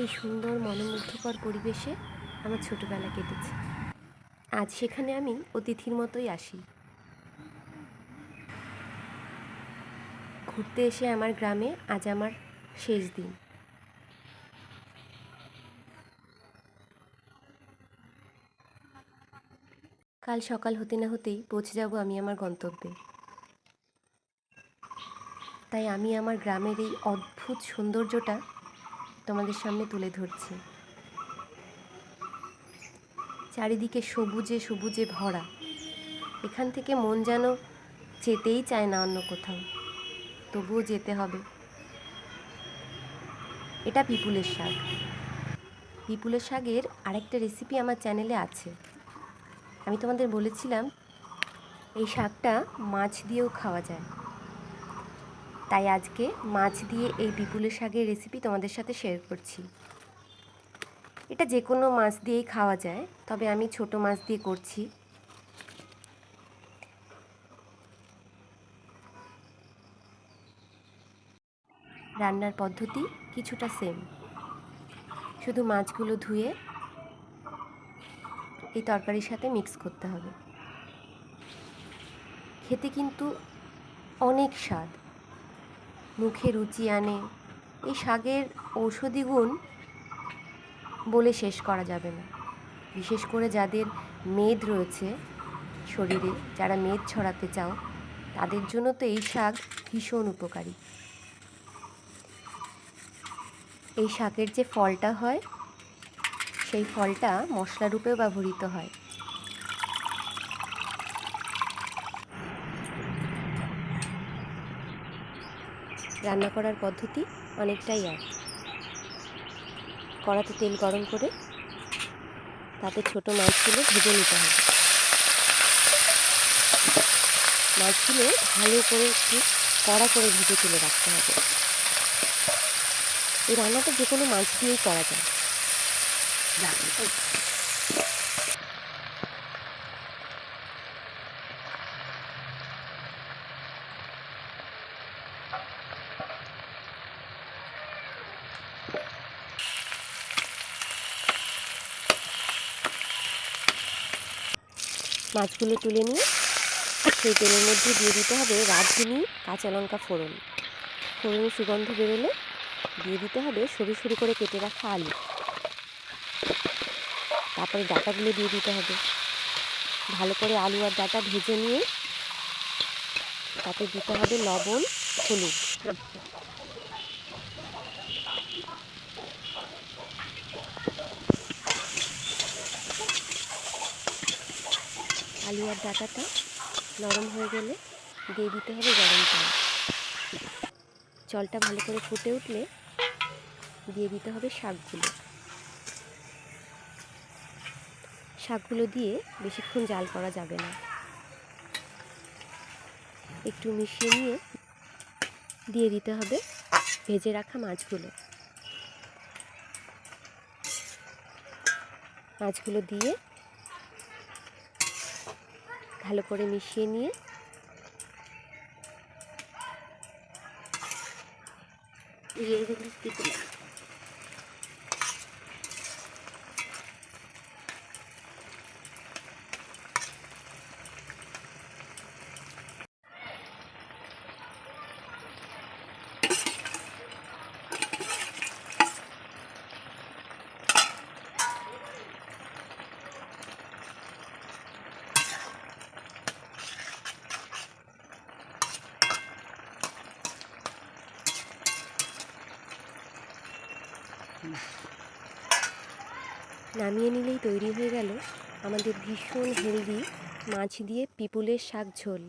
এই সুন্দর মনোমুগ্ধকর পরিবেশে আমার ছোটবেলা কেটেছে। আজ সেখানে আমি অতিথির মতোই আসি। ঘুরতে এসে আমার গ্রামে আজ আমার শেষ দিন। কাল সকাল হতে না হতেই পৌঁছে যাব আমি আমার গন্তব্যে। তাই আমি আমার গ্রামের এই অদ্ভুত সৌন্দর্যটা তোমাদের সামনে তুলে ধরছি। চারিদিকে সবুজে সবুজে ভরা। এখান থেকে মন যেন যেতেই চায় না অন্য কোথাও। তবুও যেতে হবে। এটা পিপুলের শাক। পিপুলের শাকের আরেকটা রেসিপি আমার চ্যানেলে আছে। আমি তোমাদের বলেছিলাম, এই শাকটা মাছ দিয়েও খাওয়া যায়। তাই আজকে মাছ দিয়ে এই পিপুলের শাকের রেসিপি তোমাদের সাথে শেয়ার করছি। এটা যে কোনো মাছ দিয়েই খাওয়া যায়, তবে আমি ছোট মাছ দিয়ে করছি। রান্নার পদ্ধতি কিছুটা সেম শুধু মাছগুলো ধুয়ে এই তরকারির সাথে মিক্স করতে হবে। খেতে কিন্তু অনেক স্বাদ। মুখে রুচি আনে। এই শাকের ঔষধি গুণ বলে শেষ করা যাবে না। বিশেষ করে যাদের মেদ রয়েছে শরীরে, যারা মেদ ছড়াতে চাও, তাদের জন্য তো এই শাক ভীষণ উপকারী। এই শাকের যে ফলটা হয়, সেই ফলটা মশলা রূপেও ব্যবহৃত হয়। রান্না করার পদ্ধতি অনেকটাই এক। কড়াতে তেল গরম করে তাতে ছোট মাছগুলো ভেজে নিতে হবে। মাছগুলো ভালো করে একটু কড়া করে ভেজে তুলে রাখতে হবে। এই রান্নাটা যে কোনো মাছ দিয়েই করা যায়। মাছগুলো তুলে নিয়ে সেই তেলের মধ্যে দিয়ে দিতে হবে রাঁধুনি কাঁচা লঙ্কা ফোড়ন। ফোড়নের সুগন্ধ বেরোলে দিয়ে দিতে হবে সরু সরু করে কেটে রাখা আলু। তারপরে ডাটাগুলো দিয়ে দিতে হবে। ভালো করে আলু আর ডাটা ভেজে নিয়ে তাতে দিতে হবে লবণ, হলুদ। আলু আর ডাটাটা নরম হয়ে গেলে দিয়ে দিতে হবে গরম জল। জলটা ভালো করে ফুটে উঠলে দিয়ে দিতে হবে শাকগুলো। শাকগুলো দিয়ে বেশিক্ষণ জাল করা যাবে না। একটু মিশিয়ে নিয়ে দিয়ে দিতে হবে ভেজে রাখা মাছগুলো। মাছগুলো দিয়ে ভালো করে মিশিয়ে নিয়ে নামিয়ে নিলেই তৈরি হয়ে গেল আমাদের ভীষণ হেলদি মাছ দিয়ে পিপুলের শাক ঝোল।